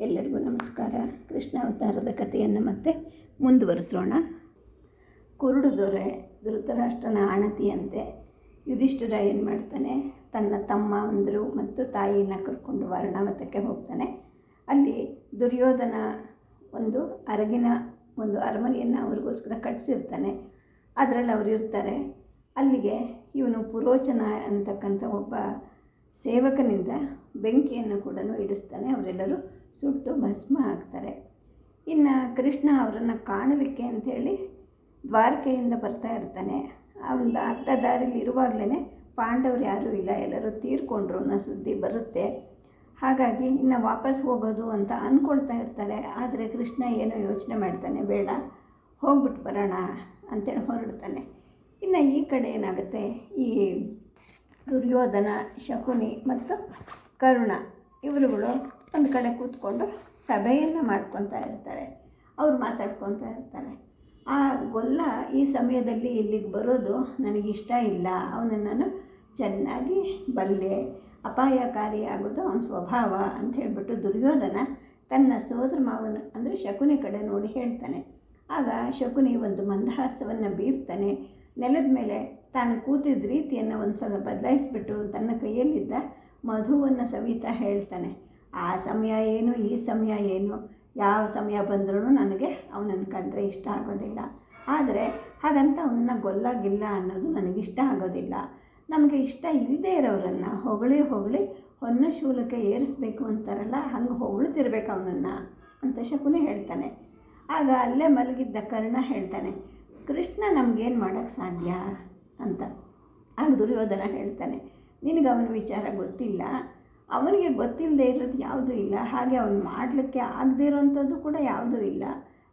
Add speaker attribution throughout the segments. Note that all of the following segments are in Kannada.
Speaker 1: ಎಲ್ಲರಿಗೂ ನಮಸ್ಕಾರ. ಕೃಷ್ಣ ಅವತಾರದ ಕಥೆಯನ್ನು ಮತ್ತೆ ಮುಂದುವರಿಸೋಣ. ಕುರುಡು ದೊರೆ ಧೃತರಾಷ್ಟ್ರನ ಆಣತಿಯಂತೆ ಯುಧಿಷ್ಠಿರ ಏನು ಮಾಡ್ತಾನೆ? ತನ್ನ ತಮ್ಮ ಅಂದರು ಮತ್ತು ತಾಯಿನ ಕರ್ಕೊಂಡು ವರ್ಣಾವತಕ್ಕೆ ಹೋಗ್ತಾನೆ. ಅಲ್ಲಿ ದುರ್ಯೋಧನ ಒಂದು ಅರಗಿನ ಒಂದು ಅರಮನೆಯನ್ನು ಅವ್ರಿಗೋಸ್ಕರ ಕಟ್ಟಿಸಿರ್ತಾನೆ ಅದರಲ್ಲಿ ಅವರು ಇರ್ತಾರೆ. ಅಲ್ಲಿಗೆ ಇವನು ಪುರೋಚನ ಅಂತಕ್ಕಂಥ ಒಬ್ಬ ಸೇವಕನಿಂದ ಬೆಂಕಿಯನ್ನು ಕೂಡ ಇಡಿಸ್ತಾನೆ ಅವರೆಲ್ಲರೂ ಸುಟ್ಟು ಭಸ್ಮ ಆಗ್ತಾರೆ. ಇನ್ನು ಕೃಷ್ಣ ಅವರನ್ನು ಕಾಣಲಿಕ್ಕೆ ಅಂಥೇಳಿ ದ್ವಾರಕೆಯಿಂದ ಬರ್ತಾ ಇರ್ತಾನೆ. ಒಂದು ಅರ್ಧ ದಾರಿಲಿ ಇರುವಾಗಲೇ ಪಾಂಡವರು ಯಾರೂ ಇಲ್ಲ, ಎಲ್ಲರೂ ತೀರ್ಕೊಂಡ್ರು ಅನ್ನೋ ಸುದ್ದಿ ಬರುತ್ತೆ. ಹಾಗಾಗಿ ಇನ್ನು ವಾಪಸ್ ಹೋಗೋದು ಅಂತ ಅಂದ್ಕೊಳ್ತಾ ಇರ್ತಾರೆ. ಆದರೆ ಕೃಷ್ಣ ಏನೋ ಯೋಚನೆ ಮಾಡ್ತಾನೆ, ಬೇಡ ಹೋಗ್ಬಿಟ್ಟು ಬರೋಣ, ಅಂತೇಳಿ ಹೊರಡ್ತಾನೆ. ಇನ್ನು ಈ ಕಡೆ ಏನಾಗುತ್ತೆ, ಈ ದುರ್ಯೋಧನ, ಶಕುನಿ ಮತ್ತು ಕರುಣ. ಇವರುಗಳು ಒಂದು ಕಡೆ ಕೂತ್ಕೊಂಡು ಸಭೆಯನ್ನು ಮಾಡ್ಕೊತಾ ಇರ್ತಾರೆ. ಅವ್ರು ಮಾತಾಡ್ಕೊತಾ ಇರ್ತಾರೆ. ಆ ಗೊಲ್ಲ ಈ ಸಮಯದಲ್ಲಿ ಇಲ್ಲಿಗೆ ಬರೋದು ನನಗಿಷ್ಟ ಇಲ್ಲ. ಅವನನ್ನು ನಾನು ಚೆನ್ನಾಗಿ ಬಲ್ಲೆ, ಅಪಾಯಕಾರಿ ಆಗೋದು ಅವನ ಸ್ವಭಾವ ಅಂತ ಹೇಳಿಬಿಟ್ಟು ದುರ್ಯೋಧನ ತನ್ನ ಸೋದರ ಮಾವನ ಅಂದರೆ ಶಕುನಿ ಕಡೆ ನೋಡಿ ಹೇಳ್ತಾನೆ. ಆಗ ಶಕುನಿ ಒಂದು ಮಂದಹಾಸವನ್ನು ಬೀರ್ತಾನೆ. ನೆಲದ ಮೇಲೆ ತಾನು ಕೂತಿದ್ದ ರೀತಿಯನ್ನು ಒಂದು ಸಲ ಬದಲಾಯಿಸ್ಬಿಟ್ಟು ತನ್ನ ಕೈಯಲ್ಲಿದ್ದ ಮಧುವನ್ನು ಸವಿತಾ ಹೇಳ್ತಾನೆ, ಆ ಸಮಯ ಏನು, ಈ ಸಮಯ ಏನು? ಯಾವ ಸಮಯ ಬಂದ್ರೂ ನನಗೆ ಅವನನ್ನು ಕಂಡ್ರೆ ಇಷ್ಟ ಆಗೋದಿಲ್ಲ. ಆದರೆ ಹಾಗಂತ ಅವನನ್ನು ಗೊಲ್ಲಾಗಿಲ್ಲ ಅನ್ನೋದು ನನಗಿಷ್ಟ ಆಗೋದಿಲ್ಲ. ನಮಗೆ ಇಷ್ಟ ಇಲ್ಲದೇ ಇರೋರನ್ನು ಹೊಗಳಿ ಹೊಗಳಿ ಹೊನ್ನ ಶೂಲಕ್ಕೆ ಏರಿಸ್ಬೇಕು ಅಂತಾರಲ್ಲ, ಹಂಗೆ ಹೊಗಳ್ತಿರ್ಬೇಕು ಅವನನ್ನು ಅಂತ ಶಕುನಿ ಹೇಳ್ತಾನೆ. ಆಗ ಅಲ್ಲೇ ಮಲಗಿದ್ದ ಕರ್ಣ ಹೇಳ್ತಾನೆ, ಕೃಷ್ಣ ನಮಗೇನು ಮಾಡೋಕ್ಕೆ ಸಾಧ್ಯ? ಅಂತ. ಆಗ ದುರ್ಯೋಧನ ಹೇಳ್ತಾನೆ ನಿನಗೆ ಅವನ ವಿಚಾರ ಗೊತ್ತಿಲ್ಲ. ಅವನಿಗೆ ಗೊತ್ತಿಲ್ಲದೆ ಇರೋದು ಯಾವುದೂ ಇಲ್ಲ. ಹಾಗೆ ಅವನು ಮಾಡಲಿಕ್ಕೆ ಆಗದೇ ಇರೋವಂಥದ್ದು ಕೂಡ ಯಾವುದೂ ಇಲ್ಲ.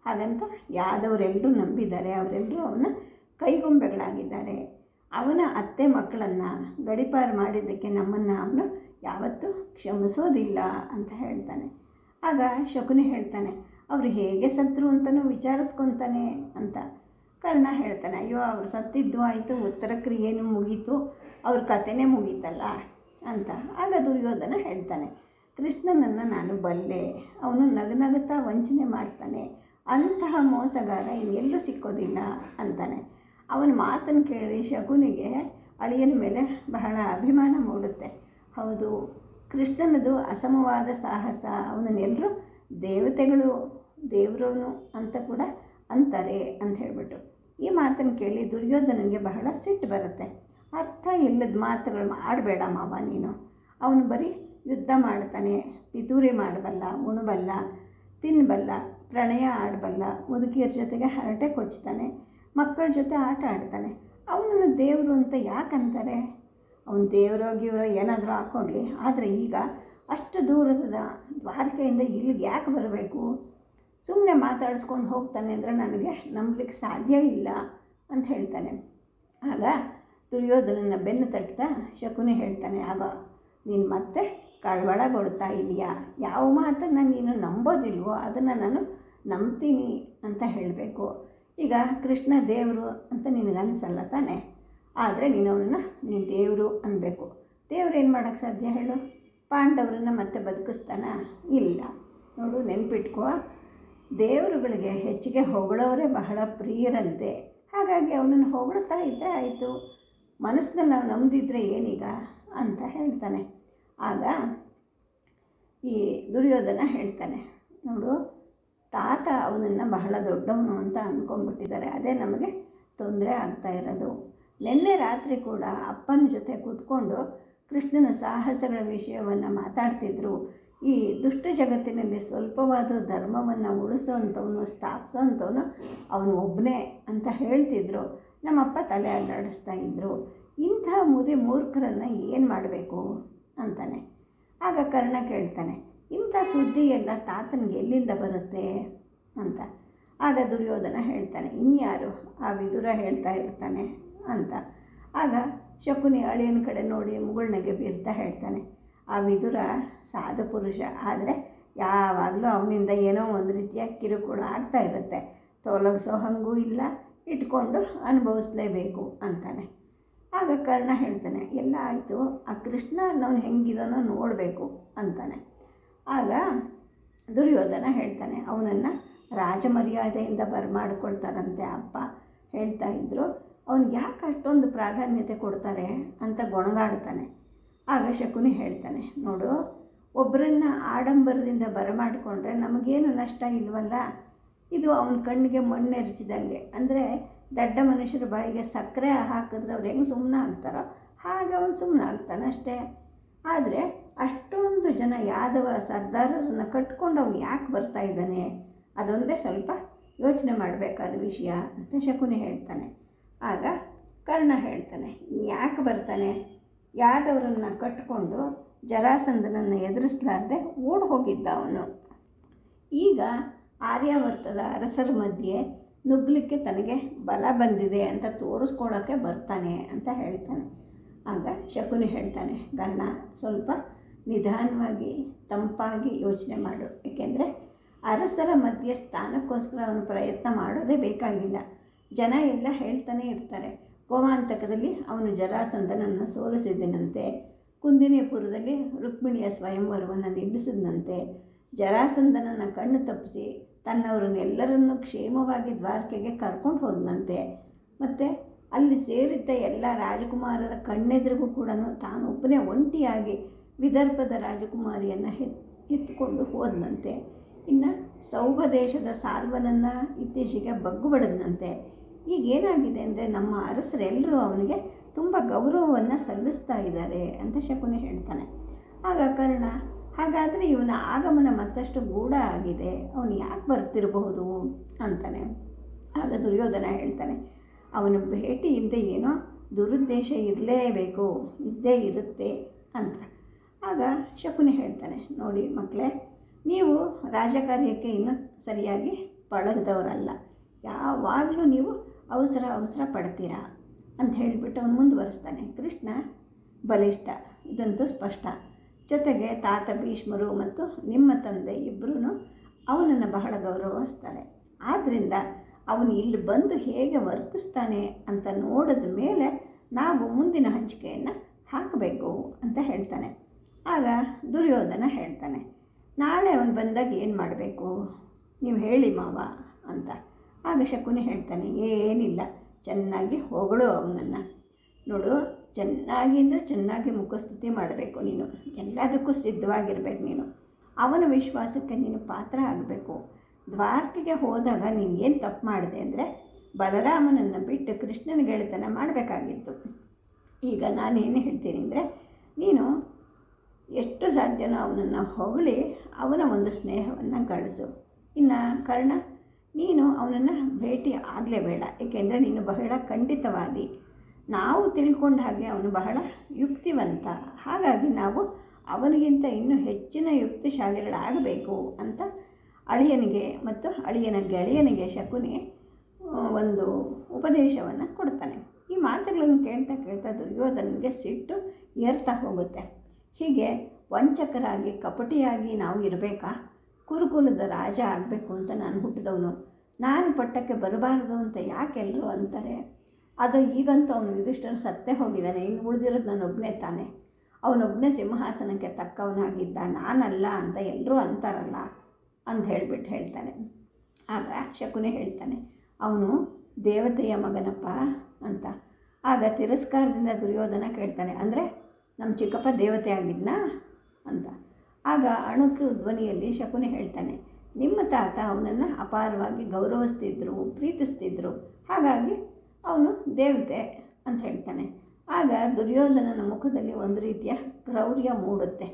Speaker 1: ಹಾಗಂತ ಯಾದವರೆಲ್ಲರೂ ನಂಬಿದ್ದಾರೆ. ಅವರೆಲ್ಲರೂ ಅವನ ಕೈಗೊಂಬೆಗಳಾಗಿದ್ದಾರೆ. ಅವನ ಅತ್ತೆ ಮಕ್ಕಳನ್ನು ಗಡಿಪಾರು ಮಾಡಿದ್ದಕ್ಕೆ ನಮ್ಮನ್ನು ಅವನು ಯಾವತ್ತೂ ಕ್ಷಮಿಸೋದಿಲ್ಲ ಅಂತ ಹೇಳ್ತಾನೆ. ಆಗ ಶಕುನಿ ಹೇಳ್ತಾನೆ, ಅವರು ಹೇಗೆ ಸತ್ರು ಅಂತಲೂ ವಿಚಾರಿಸ್ಕೊತಾನೆ ಅಂತ. ಕರ್ಣ ಹೇಳ್ತಾನೆ, ಅಯ್ಯೋ, ಅವ್ರು ಸತ್ತಿದ್ದು ಆಯಿತು ಉತ್ತರ ಕ್ರಿಯೆನೂ ಮುಗೀತು, ಅವ್ರ ಕಥೆನೇ ಮುಗೀತಲ್ಲ? ಅಂತ. ಆಗ ದುರ್ಯೋಧನ ಹೇಳ್ತಾನೆ, ಕೃಷ್ಣನನ್ನು ನಾನು ಬಲ್ಲೆ, ಅವನು ನಗನಗುತ್ತಾ ವಂಚನೆ ಮಾಡ್ತಾನೆ, ಅಂತಹ ಮೋಸಗಾರ ಇನ್ನೆಲ್ಲೂ ಸಿಕ್ಕೋದಿಲ್ಲ, ಅಂತಾನೆ. ಅವನ ಮಾತನ್ನು ಕೇಳಿ ಶಕುನಿಗೆ ಅಳಿಯನ ಮೇಲೆ ಬಹಳ ಅಭಿಮಾನ ಮೂಡುತ್ತೆ. ಹೌದು, ಕೃಷ್ಣನದು ಅಸಮವಾದ ಸಾಹಸ ಅವನನ್ನೆಲ್ಲರೂ ದೇವತೆಗಳು ದೇವರವನು ಅಂತ ಕೂಡ ಅಂತಾರೆ ಅಂತ ಹೇಳಿಬಿಟ್ಟು. ಈ ಮಾತನ್ನು ಕೇಳಿ ದುರ್ಯೋಧನನಿಗೆ ಬಹಳ ಸಿಟ್ಟು ಬರುತ್ತೆ. ಅರ್ಥ ಇಲ್ಲದ ಮಾತುಗಳು ಆಡಬೇಡ ಮಾವ ನೀನು. ಅವನು ಬರೀ ಯುದ್ಧ ಮಾಡ್ತಾನೆ, ಪಿತೂರಿ ಮಾಡಬಲ್ಲ, ಉಣಬಲ್ಲ ತಿನ್ನಬಲ್ಲ ಪ್ರಣಯ ಆಡಬಲ್ಲ, ಮುದುಕಿಯರ ಜೊತೆಗೆ ಹರಟೆ ಕೊಚ್ತಾನೆ, ಮಕ್ಕಳ ಜೊತೆ ಆಟ ಆಡ್ತಾನೆ. ಅವನನ್ನು ದೇವರು ಅಂತ ಯಾಕಂತಾರೆ? ಅವನು ದೇವರೋ ಗೀವರೋ ಏನಾದರೂ ಹಾಕ್ಕೊಡ್ಲಿ. ಆದರೆ ಈಗ ಅಷ್ಟು ದೂರದ ದ್ವಾರಕೆಯಿಂದ ಇಲ್ಲಿಗೆ ಯಾಕೆ ಬರಬೇಕು? ಸುಮ್ಮನೆ ಮಾತಾಡಿಸ್ಕೊಂಡು ಹೋಗ್ತಾನೆ ಅಂದರೆ ನನಗೆ ನಂಬಲಿಕ್ಕೆ ಸಾಧ್ಯ ಇಲ್ಲ ಅಂತ ಹೇಳ್ತಾನೆ. ಆಗ ದುರ್ಯೋಧನನ ಬೆನ್ನು ತಟ್ತಾ ಶಕುನಿ ಹೇಳ್ತಾನೆ, ಆಗ, ನೀನು ಮತ್ತೆ ಕಳವಳಗೊಡ್ತಾ ಇದೆಯಾ? ಯಾವ ಮಾತನ್ನು ನೀನು ನಂಬೋದಿಲ್ವೋ ಅದನ್ನು ನಾನು ನಂಬ್ತೀನಿ ಅಂತ ಹೇಳಬೇಕು. ಈಗ ಕೃಷ್ಣ ದೇವರು ಅಂತ ನಿನಗನ್ಸಲ್ಲ ತಾನೆ? ಆದರೆ ನೀನು ಅವನನ್ನು, ನೀನು ದೇವರು ಅನ್ನಬೇಕು ದೇವ್ರು ಏನು ಮಾಡೋಕ್ಕೆ ಸಾಧ್ಯ ಹೇಳು? ಪಾಂಡವರನ್ನು ಮತ್ತೆ ಬದುಕಿಸ್ತಾನ? ಇಲ್ಲ. ನೋಡು, ನೆನ್ಪಿಟ್ಕೋ. ದೇವರುಗಳಿಗೆ ಹೆಚ್ಚಿಗೆ ಹೊಗಳೋರೇ ಬಹಳ ಪ್ರಿಯರಂತೆ. ಹಾಗಾಗಿ ಅವನನ್ನು ಹೊಗಳ್ತಾ ಇದ್ದರೆ ಆಯಿತು. ಮನಸ್ಸಿನಲ್ಲಿ ನಾವು ನಂಬಿದ್ರೆ ಏನೀಗ ಅಂತ ಹೇಳ್ತಾನೆ. ಆಗ ಈ ದುರ್ಯೋಧನ ಹೇಳ್ತಾನೆ, ನೋಡು, ತಾತ ಅವನನ್ನು ಬಹಳ ದೊಡ್ಡವನು ಅಂತ ಅಂದ್ಕೊಂಡ್ಬಿಟ್ಟಿದ್ದಾರೆ. ಅದೇ ನಮಗೆ ತೊಂದರೆ ಆಗ್ತಾ ಇರೋದು. ನಿನ್ನೆ ರಾತ್ರಿ ಕೂಡ ಅಪ್ಪನ ಜೊತೆ ಕೂತ್ಕೊಂಡು ಕೃಷ್ಣನ ಸಾಹಸಗಳ ವಿಷಯವನ್ನು ಮಾತಾಡ್ತಿದ್ರು. ಈ ದುಷ್ಟ ಜಗತ್ತಿನಲ್ಲಿ ಸ್ವಲ್ಪವಾದರೂ ಧರ್ಮವನ್ನು ಉಳಿಸೋವಂಥವನು ಸ್ಥಾಪಿಸೋವಂಥವನು ಅವನು ಒಬ್ಬನೇ ಅಂತ ಹೇಳ್ತಿದ್ರು. ನಮ್ಮಪ್ಪ ತಲೆ ಅಲ್ಲಾಡಿಸ್ತಾ ಇದ್ದರು ಇಂಥ ಮುದಿ ಮೂರ್ಖರನ್ನು ಏನು ಮಾಡಬೇಕು? ಅಂತಾನೆ. ಆಗ ಕರ್ಣ ಕೇಳ್ತಾನೆ, ಇಂಥ ಸುದ್ದಿ ಎಲ್ಲ ತಾತನಿಗೆ ಎಲ್ಲಿಂದ ಬರುತ್ತೆ? ಅಂತ. ಆಗ ದುರ್ಯೋಧನ ಹೇಳ್ತಾನೆ, ಇನ್ಯಾರು ಆ ವಿದುರ ಹೇಳ್ತಾ ಇರ್ತಾನೆ? ಅಂತ. ಆಗ ಶಕುನಿ ಅಳಿಯನ ಕಡೆ ನೋಡಿ ಮುಗುಳ್ನಗೆ ಬೀರ್ತಾ ಹೇಳ್ತಾನೆ ಆ ವಿದುರ ಸಾಧು ಪುರುಷ. ಆದರೆ ಯಾವಾಗಲೂ ಅವನಿಂದ ಏನೋ ಒಂದು ರೀತಿಯ ಕಿರುಕುಳ ಆಗ್ತಾ ಇರುತ್ತೆ. ತೋಲಗಿಸೋ ಹಂಗೂ ಇಲ್ಲ, ಇಟ್ಕೊಂಡು ಅನುಭವಿಸ್ಲೇಬೇಕು ಅಂತಾನೆ. ಆಗ ಕರ್ಣ ಹೇಳ್ತಾನೆ, ಎಲ್ಲ ಆಯಿತು, ಆ ಕೃಷ್ಣ ಅನ್ನೋನು ಹೆಂಗಿದಾನೋ ನೋಡಬೇಕು ಅಂತಾನೆ. ಆಗ ದುರ್ಯೋಧನ ಹೇಳ್ತಾನೆ, ಅವನನ್ನು ರಾಜಮರ್ಯಾದೆಯಿಂದ ಬರಮಾಡ್ಕೊಳ್ತಾರಂತೆ ಅಪ್ಪ ಹೇಳ್ತಾ ಇದ್ದರು ಅವ್ನಿಗೆ ಯಾಕೆ ಅಷ್ಟೊಂದು ಪ್ರಾಧಾನ್ಯತೆ ಕೊಡ್ತಾರೆ ಅಂತ ಗೊಣಗಾಡ್ತಾನೆ. ಆಗ ಶಕುನಿ ಹೇಳ್ತಾನೆ, ನೋಡು ಒಬ್ಬರನ್ನ ಆಡಂಬರದಿಂದ ಬರಮಾಡಿಕೊಂಡ್ರೆ ನಮಗೇನು ನಷ್ಟ ಇಲ್ವಲ್ಲ? ಇದು ಅವನ ಕಣ್ಣಿಗೆ ಮಣ್ಣೆರಚಿದಂಗೆ ಅಂದರೆ ದಡ್ಡ ಮನುಷ್ಯರ ಬಾಯಿಗೆ ಸಕ್ಕರೆ ಹಾಕಿದ್ರೆ ಅವ್ರು ಹೆಂಗೆ ಸುಮ್ಮನೆ ಆಗ್ತಾರೋ, ಹಾಗೆ ಅವನು ಸುಮ್ಮನೆ ಆಗ್ತಾನೆ ಅಷ್ಟೇ. ಆದರೆ ಅಷ್ಟೊಂದು ಜನ ಯಾದವ ಸರ್ದಾರರನ್ನು ಕಟ್ಕೊಂಡು ಅವನು ಯಾಕೆ ಬರ್ತಾ ಇದ್ದಾನೆ? ಅದೊಂದೇ ಸ್ವಲ್ಪ ಯೋಚನೆ ಮಾಡಬೇಕಾದ ವಿಷಯ, ಅಂತ ಶಕುನಿ ಹೇಳ್ತಾನೆ. ಆಗ ಕರ್ಣ ಹೇಳ್ತಾನೆ ಯಾಕೆ ಬರ್ತಾನೆ? ಯಾದವರನ್ನು ಕಟ್ಟಿಕೊಂಡು ಜರಾಸಂಧನನ್ನು ಎದುರಿಸಲಾರ್ದೆ ಓಡ್ ಹೋಗಿದ್ದ ಅವನು. ಈಗ ಆರ್ಯಾವರ್ತದ ಅರಸರ ಮಧ್ಯೆ ನುಗ್ಗಲಿಕ್ಕೆ ತನಗೆ ಬಲ ಬಂದಿದೆ ಅಂತ ತೋರಿಸ್ಕೊಳ್ಳೋಕ್ಕೆ ಬರ್ತಾನೆ ಅಂತ ಹೇಳ್ತಾನೆ. ಆಗ ಶಕುನಿ ಹೇಳ್ತಾನೆ ಗಣ್ಣ ಸ್ವಲ್ಪ ನಿಧಾನವಾಗಿ ತಂಪಾಗಿ ಯೋಚನೆ ಮಾಡು. ಏಕೆಂದರೆ ಅರಸರ ಮಧ್ಯೆ ಸ್ಥಾನಕ್ಕೋಸ್ಕರ ಅವನು ಪ್ರಯತ್ನ ಮಾಡೋದೇ ಬೇಕಾಗಿಲ್ಲ. ಜನ ಎಲ್ಲ ಹೇಳ್ತಾನೆ ಇರ್ತಾರೆ. ಗೋಮಾಂತಕದಲ್ಲಿ ಅವನು ಜರಾಸಂಧನನ್ನು ಸೋಲಿಸಿದನಂತೆ, ಕುಂದಿನಿಪುರದಲ್ಲಿ ರುಕ್ಮಿಣಿಯ ಸ್ವಯಂವರವನ್ನು ನಿಲ್ಲಿಸಿದಂತೆ ಜರಾಸಂಧನನ ಕಣ್ಣು ತಪ್ಪಿಸಿ ತನ್ನವರನ್ನೆಲ್ಲರನ್ನೂ ಕ್ಷೇಮವಾಗಿ ದ್ವಾರಕೆಗೆ ಕರ್ಕೊಂಡು ಹೋದನಂತೆ. ಮತ್ತು ಅಲ್ಲಿ ಸೇರಿದ್ದ ಎಲ್ಲ ರಾಜಕುಮಾರರ ಕಣ್ಣೆದುರಿಗೂ ಕೂಡ ತಾನು ಒಬ್ಬನೇ ಒಂಟಿಯಾಗಿ ವಿದರ್ಭದ ರಾಜಕುಮಾರಿಯನ್ನು ಎತ್ತುಕೊಂಡು ಹೋದನಂತೆ. ಇನ್ನು ಸೌಭ ದೇಶದ ಸಾಲ್ವನನ್ನು ಇತ್ತೀಚೆಗೆ ಬಗ್ಗು ಬಡದನಂತೆ ಈಗ ಏನಾಗಿದೆ ಅಂದರೆ ನಮ್ಮ ಅರಸರೆಲ್ಲರೂ ಅವನಿಗೆ ತುಂಬ ಗೌರವವನ್ನು ಸಲ್ಲಿಸ್ತಾ ಇದ್ದಾರೆ ಅಂತ ಶಕುನಿ ಹೇಳ್ತಾನೆ. ಆಗ ಕರ್ಣ, ಹಾಗಾದರೆ ಇವನ ಆಗಮನ ಮತ್ತಷ್ಟು ಗೂಢ ಆಗಿದೆ, ಅವನು ಯಾಕೆ ಬರ್ತಿರಬಹುದು ಅಂತಾನೆ. ಆಗ ದುರ್ಯೋಧನ ಹೇಳ್ತಾನೆ, ಅವನ ಭೇಟಿಯಿಂದ ಏನೋ ದುರುದ್ದೇಶ ಇರಲೇಬೇಕು, ಇದ್ದೇ ಇರುತ್ತೆ ಅಂತ. ಆಗ ಶಕುನಿ ಹೇಳ್ತಾನೆ, ನೋಡಿ ಮಕ್ಕಳೇ, ನೀವು ರಾಜಕಾರ್ಯಕ್ಕೆ ಇನ್ನೂ ಸರಿಯಾಗಿ ಪಳಗದವರಲ್ಲ. ಯಾವಾಗಲೂ ನೀವು ಅವಸರ ಅವಸರ ಪಡ್ತೀರಾ? ಅಂತ ಹೇಳಿಬಿಟ್ಟು ಅವನು ಮುಂದುವರಿಸ್ತಾನೆ. ಕೃಷ್ಣ, ಬಲಿಷ್ಠ, ಇದಂತೂ ಸ್ಪಷ್ಟ. ಜೊತೆಗೆ ತಾತ ಭೀಷ್ಮರು ಮತ್ತು ನಿಮ್ಮ ತಂದೆ ಇಬ್ಬರೂ ಅವನನ್ನು ಬಹಳ ಗೌರವಿಸ್ತಾರೆ. ಆದ್ದರಿಂದ ಅವನು ಇಲ್ಲಿ ಬಂದು ಹೇಗೆ ವರ್ತಿಸ್ತಾನೆ ಅಂತ ನೋಡಿದ ಮೇಲೆ ನಾವು ಮುಂದಿನ ಹಂಚಿಕೆಯನ್ನು ಹಾಕಬೇಕು ಅಂತ ಹೇಳ್ತಾನೆ. ಆಗ ದುರ್ಯೋಧನ ಹೇಳ್ತಾನೆ, ನಾಳೆ ಅವನು ಬಂದಾಗ ಏನು ಮಾಡಬೇಕು? ನೀವು ಹೇಳಿ ಮಾವ ಅಂತ. ಆಗ ಶಕುನಿ ಹೇಳ್ತಾನೆ, ಏನಿಲ್ಲ, ಚೆನ್ನಾಗಿ ಹೊಗಳು ಅವನನ್ನು. ನೋಡು, ಚೆನ್ನಾಗಿ ಅಂದರೆ ಚೆನ್ನಾಗಿ ಮುಖಸ್ತುತಿ ಮಾಡಬೇಕು ನೀನು. ಎಲ್ಲದಕ್ಕೂ ಸಿದ್ಧವಾಗಿರ್ಬೇಕು ನೀನು. ಅವನ ವಿಶ್ವಾಸಕ್ಕೆ ನೀನು ಪಾತ್ರ ಆಗಬೇಕು. ದ್ವಾರಕೆಗೆ ಹೋದಾಗ ನೀನೇನು ತಪ್ಪು ಮಾಡಿದೆ ಅಂದರೆ ಬಲರಾಮನನ್ನು ಬಿಟ್ಟು ಕೃಷ್ಣನ ಗೆಳೆತನ ಮಾಡಬೇಕಾಗಿತ್ತು. ಈಗ ನಾನೇನು ಹೇಳ್ತೀನಿ ಅಂದರೆ, ನೀನು ಎಷ್ಟು ಸಾಧ್ಯನೋ ಅವನನ್ನು ಹೊಗಳಿ ಅವನ ಒಂದು ಸ್ನೇಹವನ್ನು ಗಳಿಸು. ಇನ್ನು ಕರ್ಣ ನೀನು ಅವನನ್ನು ಭೇಟಿ ಆಗಲೇಬೇಡ. ಏಕೆಂದರೆ ನೀನು ಬಹಳ ಖಂಡಿತವಾದಿ. ನಾವು ತಿಳ್ಕೊಂಡ ಹಾಗೆ ಅವನು ಬಹಳ ಯುಕ್ತಿವಂತ. ಹಾಗಾಗಿ ನಾವು ಅವನಿಗಿಂತ ಇನ್ನೂ ಹೆಚ್ಚಿನ ಯುಕ್ತಿಶಾಲಿಗಳಾಗಬೇಕು ಅಂತ ಅಳಿಯನಿಗೆ ಮತ್ತು ಅಳಿಯನ ಗೆಳೆಯನಿಗೆ ಶಕುನಿ ಒಂದು ಉಪದೇಶವನ್ನು ಕೊಡ್ತಾನೆ. ಈ ಮಾತುಗಳನ್ನು ಕೇಳ್ತಾ ಕೇಳ್ತಾ ದುರ್ಯೋಧನಿಗೆ ಸಿಟ್ಟು ಏರ್ತಾ ಹೋಗುತ್ತೆ. ಹೀಗೆ ವಂಚಕರಾಗಿ, ಕಪಟಿಯಾಗಿ ನಾವು ಇರಬೇಕಾ? ಕುರುಕುಲದ ರಾಜ ಆಗಬೇಕು ಅಂತ ನಾನು ಹುಟ್ಟಿದವನು. ನಾನು ಪಟ್ಟಕ್ಕೆ ಬರಬಾರದು ಅಂತ ಯಾಕೆಲ್ಲರೂ ಅಂತಾರೆ? ಅದು ಈಗಂತೂ ಅವನು ಯುಧಿಷ್ಠರು ಸತ್ತೇ ಹೋಗಿದ್ದಾನೆ. ಇನ್ನು ಉಳಿದಿರೋದು ನಾನೊಬ್ಬನೇ ತಾನೆ. ಅವನೊಬ್ಬನೇ ಸಿಂಹಾಸನಕ್ಕೆ ತಕ್ಕವನಾಗಿದ್ದ ನಾನಲ್ಲ ಅಂತ ಎಲ್ಲರೂ ಅಂತಾರಲ್ಲ ಅಂತ ಹೇಳಿಬಿಟ್ಟು ಹೇಳ್ತಾನೆ. ಆಗ ರಾಕ್ಷಕನೇ ಹೇಳ್ತಾನೆ, ಅವನು ದೇವತೆಯ ಮಗನಪ್ಪ ಅಂತ. ಆಗ ತಿರಸ್ಕಾರದಿಂದ ದುರ್ಯೋಧನ ಕೇಳ್ತಾನೆ, ಅಂದರೆ ನಮ್ಮ ಚಿಕ್ಕಪ್ಪ ದೇವತೆ ಆಗಿದ್ನಾ? ಅಂತ. ಆಗ ಅಣುಕು ಧ್ವನಿಯಲ್ಲಿ ಶಕುನಿ ಹೇಳ್ತಾನೆ, ನಿಮ್ಮ ತಾತ ಅವನನ್ನು ಅಪಾರವಾಗಿ ಗೌರವಿಸ್ತಿದ್ರು, ಪ್ರೀತಿಸ್ತಿದ್ರು, ಹಾಗಾಗಿ ಅವನು ದೇವತೆ ಅಂತ ಹೇಳ್ತಾನೆ. ಆಗ ದುರ್ಯೋಧನನ ಮುಖದಲ್ಲಿ ಒಂದು ರೀತಿಯ ಕ್ರೌರ್ಯ ಮೂಡುತ್ತೆ.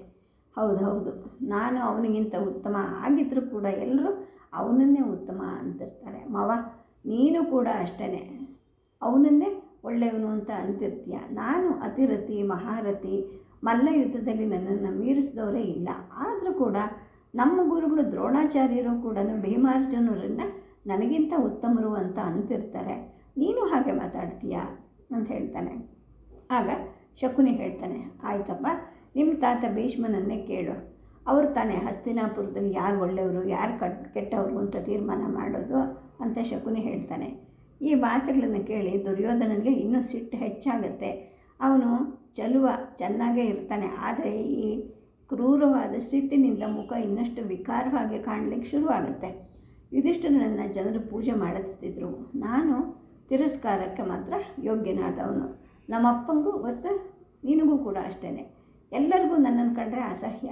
Speaker 1: ಹೌದು ಹೌದು, ನಾನು ಅವನಿಗಿಂತ ಉತ್ತಮ ಆಗಿದ್ದರೂ ಕೂಡ ಎಲ್ಲರೂ ಅವನನ್ನೇ ಉತ್ತಮ ಅಂತಿರ್ತಾರೆ. ಮಾವ, ನೀನು ಕೂಡ ಅಷ್ಟೇ ಅವನನ್ನೇ ಒಳ್ಳೆಯವನು ಅಂತ ಅಂತಿರ್ತೀಯ. ನಾನು ಅತಿರಥಿ, ಮಹಾರಥಿ ಮಲ್ಲ ಯುದ್ಧದಲ್ಲಿ ನನ್ನನ್ನು ಮೀರಿಸಿದವರೇ ಇಲ್ಲ. ಆದರೂ ಕೂಡ ನಮ್ಮ ಗುರುಗಳು ದ್ರೋಣಾಚಾರ್ಯರು ಕೂಡ ಭೀಮಾರ್ಜುನರನ್ನು ನನಗಿಂತ ಉತ್ತಮರು ಅಂತ ಅಂತಿರ್ತಾರೆ. ನೀನು ಹಾಗೆ ಮಾತಾಡ್ತೀಯಾ ಅಂತ ಹೇಳ್ತಾನೆ. ಆಗ ಶಕುನಿ ಹೇಳ್ತಾನೆ, ಆಯ್ತಪ್ಪ, ನಿಮ್ಮ ತಾತ ಭೀಷ್ಮನನ್ನೇ ಕೇಳು. ಅವರು ತಾನೇ ಹಸ್ತಿನಾಪುರದಲ್ಲಿ ಯಾರು ಒಳ್ಳೆಯವರು, ಯಾರು ಕಟ್ ಕೆಟ್ಟವರು ಅಂತ ತೀರ್ಮಾನ ಮಾಡೋದು? ಅಂತ ಶಕುನಿ ಹೇಳ್ತಾನೆ. ಈ ಮಾತುಗಳನ್ನು ಕೇಳಿ ದುರ್ಯೋಧನನಿಗೆ ಇನ್ನೂ ಸಿಟ್ಟು ಹೆಚ್ಚಾಗುತ್ತೆ. ಅವನು ಚಲುವ ಚೆನ್ನಾಗೇ ಇರ್ತಾನೆ. ಆದರೆ ಈ ಕ್ರೂರವಾದ ಸಿಟ್ಟಿನಿಂದ ಮುಖ ಇನ್ನಷ್ಟು ವಿಕಾರವಾಗಿ ಕಾಣಲಿಕ್ಕೆ ಶುರುವಾಗುತ್ತೆ. ಯುಧಿಷ್ಠಿರನನ್ನು ಜನರು ಪೂಜೆ ಮಾಡಿಸ್ತಿದ್ರು. ನಾನು ತಿರಸ್ಕಾರಕ್ಕೆ ಮಾತ್ರ ಯೋಗ್ಯನಾದವನು. ನಮ್ಮಪ್ಪಂಗೂ ಗೊತ್ತು, ನಿನಗೂ ಕೂಡ ಅಷ್ಟೇ ಎಲ್ಲರಿಗೂ ನನ್ನನ್ನು ಕಂಡ್ರೆ ಅಸಹ್ಯ.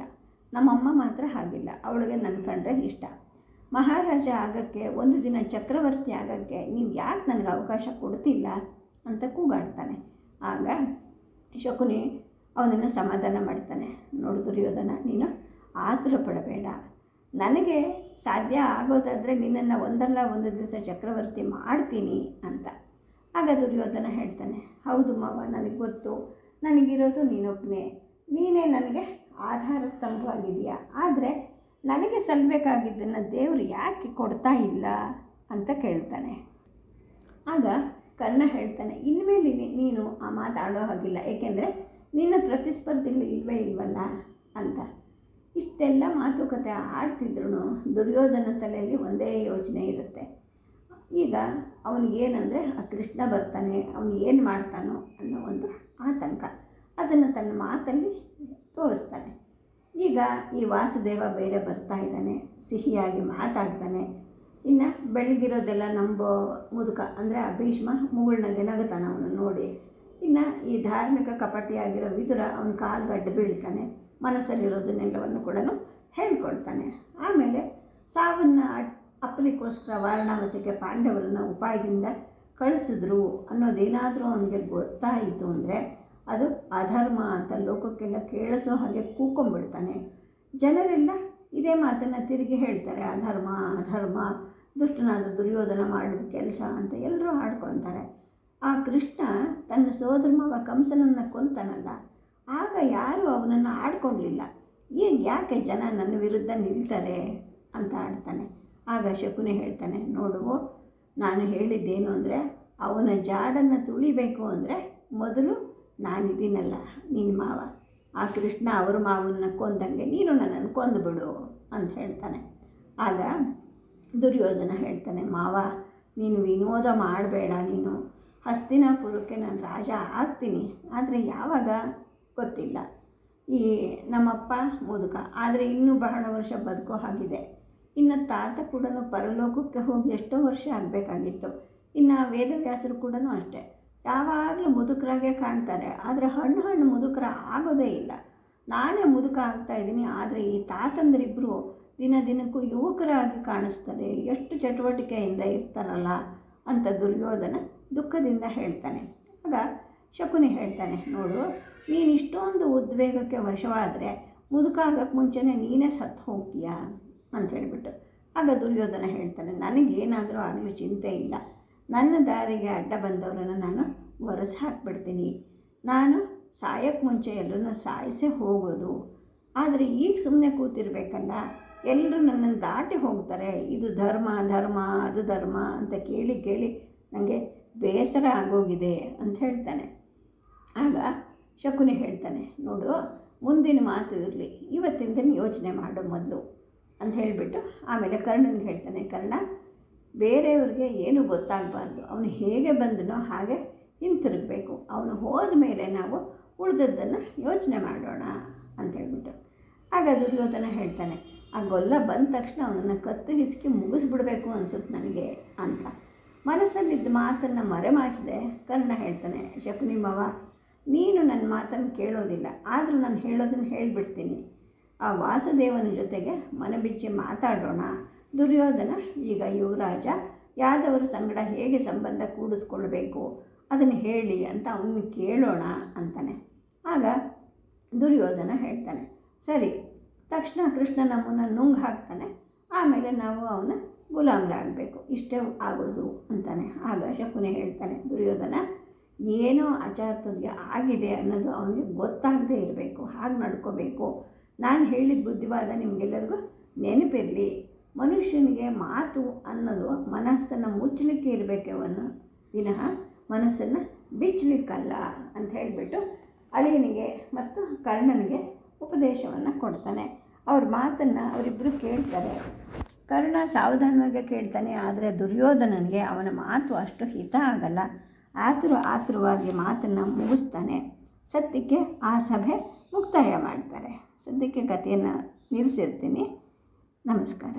Speaker 1: ನಮ್ಮಮ್ಮ ಮಾತ್ರ ಹಾಗಿಲ್ಲ, ಅವಳಿಗೆ ನನ್ನ ಕಂಡ್ರೆ ಇಷ್ಟ. ಮಹಾರಾಜ ಆಗೋಕ್ಕೆ, ಒಂದು ದಿನ ಚಕ್ರವರ್ತಿ ಆಗೋಕ್ಕೆ ನೀವು ಯಾಕೆ ನನಗೆ ಅವಕಾಶ ಕೊಡ್ತಿಲ್ಲ? ಅಂತ ಕೂಗಾಡ್ತಾನೆ. ಆಗ ಶಕುನಿ ಅವನನ್ನು ಸಮಾಧಾನ ಮಾಡ್ತಾನೆ. ನೋಡು ದುರ್ಯೋಧನ, ನೀನು ಆತುರ ಪಡಬೇಡ ನನಗೆ ಸಾಧ್ಯ ಆಗೋದಾದರೆ ನಿನ್ನನ್ನು ಒಂದಲ್ಲ ಒಂದು ದಿವಸ ಚಕ್ರವರ್ತಿ ಮಾಡ್ತೀನಿ ಅಂತ. ಆಗ ದುರ್ಯೋಧನ ಹೇಳ್ತಾನೆ, ಹೌದು ಮಾವ, ನನಗೆ ಗೊತ್ತು. ನನಗಿರೋದು ನೀನೊಬ್ಬನೇ ನೀನೇ ನನಗೆ ಆಧಾರ ಸ್ತಂಭವಾಗಿದೆಯಾ ಆದರೆ ನನಗೆ ಸಲ್ಲಬೇಕಾಗಿದ್ದನ್ನು ದೇವರು ಯಾಕೆ ಕೊಡ್ತಾ ಇಲ್ಲ? ಅಂತ ಕೇಳ್ತಾನೆ. ಆಗ ಕರ್ಣ ಹೇಳ್ತಾನೆ, ಇನ್ಮೇಲೆ ನೀನು ಆ ಮಾತಾಡೋ ಹಾಗಿಲ್ಲ, ಏಕೆಂದರೆ ನಿನ್ನ ಪ್ರತಿಸ್ಪರ್ಧಿಗಳು ಇಲ್ವೇ ಇಲ್ವಲ್ಲ? ಅಂತ. ಇಷ್ಟೆಲ್ಲ ಮಾತುಕತೆ ಆಡ್ತಿದ್ರು ದುರ್ಯೋಧನ ತಲೆಯಲ್ಲಿ ಒಂದೇ ಯೋಚನೆ ಇರುತ್ತೆ. ಈಗ ಅವನಿಗೇನಂದರೆ ಆ ಕೃಷ್ಣ ಬರ್ತಾನೆ, ಅವನು ಏನು ಮಾಡ್ತಾನೋ ಅನ್ನೋ ಒಂದು ಆತಂಕ. ಅದನ್ನು ತನ್ನ ಮಾತಲ್ಲಿ ತೋರಿಸ್ತಾನೆ. ಈಗ ಈ ವಾಸುದೇವ ಬೇರೆ ಬರ್ತಾ ಇದ್ದಾನೆ, ಸಿಹಿಯಾಗಿ ಮಾತಾಡ್ತಾನೆ. ಇನ್ನು ಬೆಳಗಿರೋದೆಲ್ಲ ನಂಬ ಮುದುಕ, ಅಂದರೆ ಆ ಭೀಷ್ಮ ಮುಗುಳ್ನಾಗೆ ನಗುತ್ತಾನೆ ಅವನು ನೋಡಿ. ಇನ್ನು ಈ ಧಾರ್ಮಿಕ ಕಪಟಿಯಾಗಿರೋ ವಿದುರ ಅವನ ಕಾಲು ಗಡ್ಡ ಬೀಳ್ತಾನೆ, ಮನಸ್ಸಲ್ಲಿರೋದನ್ನೆಲ್ಲವನ್ನು ಕೂಡ ಹೇಳ್ಕೊಳ್ತಾನೆ. ಆಮೇಲೆ ಸಾವನ್ನು ಅಪ್ಪಲಿಕ್ಕೋಸ್ಕರ ವಾರಣಾವತಿಗೆ ಪಾಂಡವರನ್ನ ಉಪಾಯದಿಂದ ಕಳಿಸಿದ್ರು ಅನ್ನೋದೇನಾದರೂ ಅವನಿಗೆ ಗೊತ್ತಾಯಿತು ಅಂದರೆ ಅದು ಅಧರ್ಮ ಅಂತ ಲೋಕಕ್ಕೆಲ್ಲ ಕೇಳಿಸೋ ಹಾಗೆ ಕೂಕೊಂಡ್ಬಿಡ್ತಾನೆ. ಜನರೆಲ್ಲ ಇದೇ ಮಾತನ್ನು ತಿರುಗಿ ಹೇಳ್ತಾರೆ, ಅಧರ್ಮ ಅಧರ್ಮ ದುಷ್ಟನಾದ ದುರ್ಯೋಧನ ಮಾಡಿದ ಕೆಲಸ ಅಂತ ಎಲ್ಲರೂ ಹಾಡ್ಕೊತಾರೆ. ಆ ಕೃಷ್ಣ ತನ್ನ ಸೋದರ ಮಾವ ಕಂಸನನ್ನು ಕೊಲ್ತಾನಲ್ಲ, ಆಗ ಯಾರೂ ಅವನನ್ನು ಆಡ್ಕೊಳ್ಲಿಲ್ಲ. ಈಗ ಯಾಕೆ ಜನ ನನ್ನ ವಿರುದ್ಧ ನಿಲ್ತಾರೆ? ಅಂತ ಆಡ್ತಾನೆ ಆಗ ಶಕುನಿ ಹೇಳ್ತಾನೆ, ನೋಡು, ನಾನು ಹೇಳಿದ್ದೇನು ಅಂದರೆ, ಅವನ ಜಾಡನ್ನು ತುಳಿಬೇಕು ಅಂದರೆ ಮೊದಲು ನಾನಿದ್ದೀನಲ್ಲ ನಿನ್ನ ಮಾವ. ಆ ಕೃಷ್ಣ ಅವರು ಮಾವನ್ನ ಕೊಂದಂಗೆ, ನೀನು ನನ್ನನ್ನು ಕೊಂದುಬಿಡು ಅಂತ ಹೇಳ್ತಾನೆ. ಆಗ ದುರ್ಯೋಧನ ಹೇಳ್ತಾನೆ, ಮಾವ, ನೀನು ವಿನೋದ ಮಾಡಬೇಡ, ನೀನು ಹಸ್ತಿನಾಪುರಕ್ಕೆ ನಾನು ರಾಜ ಆಗ್ತೀನಿ, ಆದರೆ ಯಾವಾಗ ಗೊತ್ತಿಲ್ಲ. ಈ ನಮ್ಮಪ್ಪ ಮುದುಕ, ಆದರೆ ಇನ್ನೂ ಬಹಳ ವರ್ಷ ಬದುಕೋ ಹಾಗಿದೆ. ಇನ್ನು ತಾತ ಕೂಡ ಪರಲೋಕಕ್ಕೆ ಹೋಗಿ ಎಷ್ಟೋ ವರ್ಷ ಆಗಬೇಕಾಗಿತ್ತು. ಇನ್ನು ವೇದವ್ಯಾಸರು ಕೂಡ ಅಷ್ಟೇ. ಯಾವಾಗಲೂ ಮುದುಕರಾಗೆ ಕಾಣ್ತಾರೆ, ಆದರೆ ಹಣ್ಣು ಹಣ್ಣು ಮುದುಕರ ಆಗೋದೇ ಇಲ್ಲ. ನಾನೇ ಮುದುಕ ಆಗ್ತಾ ಇದ್ದೀನಿ, ಆದರೆ ಈ ತಾತಂದ್ರಿಬ್ಬರು ದಿನ ದಿನಕ್ಕೂ ಯುವಕರಾಗಿ ಕಾಣಿಸ್ತಾರೆ, ಎಷ್ಟು ಚಟುವಟಿಕೆಯಿಂದ ಇರ್ತಾರಲ್ಲ ಅಂತ ದುರ್ಯೋಧನ ದುಃಖದಿಂದ ಹೇಳ್ತಾನೆ. ಆಗ ಶಕುನಿ ಹೇಳ್ತಾನೆ, ನೋಡು, ನೀನು ಇಷ್ಟೊಂದು ಉದ್ವೇಗಕ್ಕೆ ವಶವಾದರೆ ಮುದುಕಾಗಕ್ಕೆ ಮುಂಚೆನೇ ನೀನೇ ಸತ್ತು ಹೋಗ್ತೀಯಾ? ಅಂತ ಹೇಳಿಬಿಟ್ಟು. ಆಗ ದುರ್ಯೋಧನ ಹೇಳ್ತಾನೆ, ನನಗೇನಾದರೂ ಆಗಲಿ, ಚಿಂತೆ ಇಲ್ಲ. ನನ್ನ ದಾರಿಗೆ ಅಡ್ಡ ಬಂದವರನ್ನು ನಾನು ಒರೆಸಿ ಹಾಕ್ಬಿಡ್ತೀನಿ. ನಾನು ಸಾಯೋಕ್ಕೆ ಮುಂಚೆ ಎಲ್ಲರನ್ನು ಸಾಯಿಸೇ ಹೋಗೋದು. ಆದರೆ ಈಗ ಸುಮ್ಮನೆ ಕೂತಿರ್ಬೇಕಲ್ಲ? ಎಲ್ಲರೂ ನನ್ನನ್ನು ದಾಟಿ ಹೋಗ್ತಾರೆ. ಇದು ಧರ್ಮ ಧರ್ಮ, ಅದು ಧರ್ಮ ಅಂತ ಕೇಳಿ ಕೇಳಿ ನನಗೆ ಬೇಸರ ಆಗೋಗಿದೆ ಅಂತ ಹೇಳ್ತಾನೆ. ಆಗ ಶಕುನಿ ಹೇಳ್ತಾನೆ, ನೋಡು, ಮುಂದಿನ ಮಾತು ಇರಲಿ. ಇವತ್ತಿಂದ ಯೋಚನೆ ಮಾಡು ಮೊದಲು ಅಂತ ಹೇಳಿಬಿಟ್ಟು ಆಮೇಲೆ ಕರ್ಣನಿಗೆ ಹೇಳ್ತಾನೆ, ಕರ್ಣ ಬೇರೆಯವ್ರಿಗೆ ಏನು ಗೊತ್ತಾಗಬಾರ್ದು. ಅವನು ಹೇಗೆ ಬಂದನೋ ಹಾಗೆ ಹಿಂತಿರುಗಬೇಕು. ಅವನು ಹೋದ ಮೇಲೆ ನಾವು ಉಳಿದದ್ದನ್ನು ಯೋಚನೆ ಮಾಡೋಣ ಅಂತ ಹೇಳ್ಬಿಟ್ಟು. ಆಗ ದುರ್ಯೋಧನ ಹೇಳ್ತಾನೆ, ಆ ಗೊಲ್ಲ ಬಂದ ತಕ್ಷಣ ಅವನನ್ನು ಕತ್ತು ಹಿಸುಕಿ ಮುಗಿಸ್ಬಿಡ್ಬೇಕು ಅನ್ಸುತ್ತೆ ನನಗೆ ಅಂತ. ಮನಸ್ಸಲ್ಲಿದ್ದ ಮಾತನ್ನು ಮರೆಮಾಚಿದೆ ಕರ್ಣ ಹೇಳ್ತಾನೆ, ಶಕುನಿ ಮಾವ, ನೀನು ನನ್ನ ಮಾತನ್ನು ಕೇಳೋದಿಲ್ಲ. ಆದರೂ ನಾನು ಹೇಳೋದನ್ನು ಹೇಳಿಬಿಡ್ತೀನಿ. ಆ ವಾಸುದೇವನ ಜೊತೆಗೆ ಮನಬಿಚ್ಚಿ ಮಾತಾಡೋಣ. ದುರ್ಯೋಧನ, ಈಗ ಯುವರಾಜ ಯಾದವರ ಸಂಗಡ ಹೇಗೆ ಸಂಬಂಧ ಕೂಡಿಸ್ಕೊಳ್ಬೇಕು ಅದನ್ನು ಹೇಳಿ ಅಂತ ಅವನ್ನ ಕೇಳೋಣ ಅಂತಾನೆ. ಆಗ ದುರ್ಯೋಧನ ಹೇಳ್ತಾನೆ, ಸರಿ, ತಕ್ಷಣ ಕೃಷ್ಣ ನಮ್ಮನ್ನು ನುಂಗ್ ಹಾಕ್ತಾನೆ, ಆಮೇಲೆ ನಾವು ಅವನ ಗುಲಾಮರಾಗಬೇಕು, ಇಷ್ಟೇ ಆಗೋದು ಅಂತಾನೆ. ಆಗ ಶಕುನಿ ಹೇಳ್ತಾನೆ, ದುರ್ಯೋಧನ, ಏನೋ ಅಚಾತುರ್ಯ ಆಗಿದೆ ಅನ್ನೋದು ಅವನಿಗೆ ಗೊತ್ತಾಗದೇ ಇರಬೇಕು, ಹಾಗೆ ನಡ್ಕೋಬೇಕು. ನಾನು ಹೇಳಿದ ಬುದ್ಧಿವಾದ ನಿಮಗೆಲ್ಲರಿಗೂ ನೆನಪಿರಲಿ ಮನುಷ್ಯನಿಗೆ ಮಾತು ಅನ್ನೋದು ಮನಸ್ಸನ್ನು ಮುಚ್ಚಲಿಕ್ಕೆ ಇರಬೇಕವನು ವಿನಃ ಮನಸ್ಸನ್ನು ಬಿಚ್ಚಲಿಕ್ಕಲ್ಲ ಅಂತ ಹೇಳಿಬಿಟ್ಟು ಅಳಿಯನಿಗೆ ಮತ್ತು ಕರ್ಣನಿಗೆ ಉಪದೇಶವನ್ನು ಕೊಡ್ತಾನೆ. ಅವ್ರ ಮಾತನ್ನು ಅವರಿಬ್ಬರು ಕೇಳ್ತಾರೆ. ಕರ್ಣ ಸಾವಧಾನವಾಗಿ ಕೇಳ್ತಾನೆ, ಆದರೆ ದುರ್ಯೋಧನನಿಗೆ ಅವನ ಮಾತು ಅಷ್ಟು ಹಿತ ಆಗಲ್ಲ. ಆತುರ ಆತುರವಾಗಿ ಮಾತನ್ನು ಮುಗಿಸ್ತಾನೆ. ಸದ್ಯಕ್ಕೆ ಆ ಸಭೆ ಮುಕ್ತಾಯ ಮಾಡ್ತಾರೆ. ಸದ್ಯಕ್ಕೆ ಕಥೆಯನ್ನು ನಿಲ್ಲಿಸಿರ್ತೀನಿ. ನಮಸ್ಕಾರ.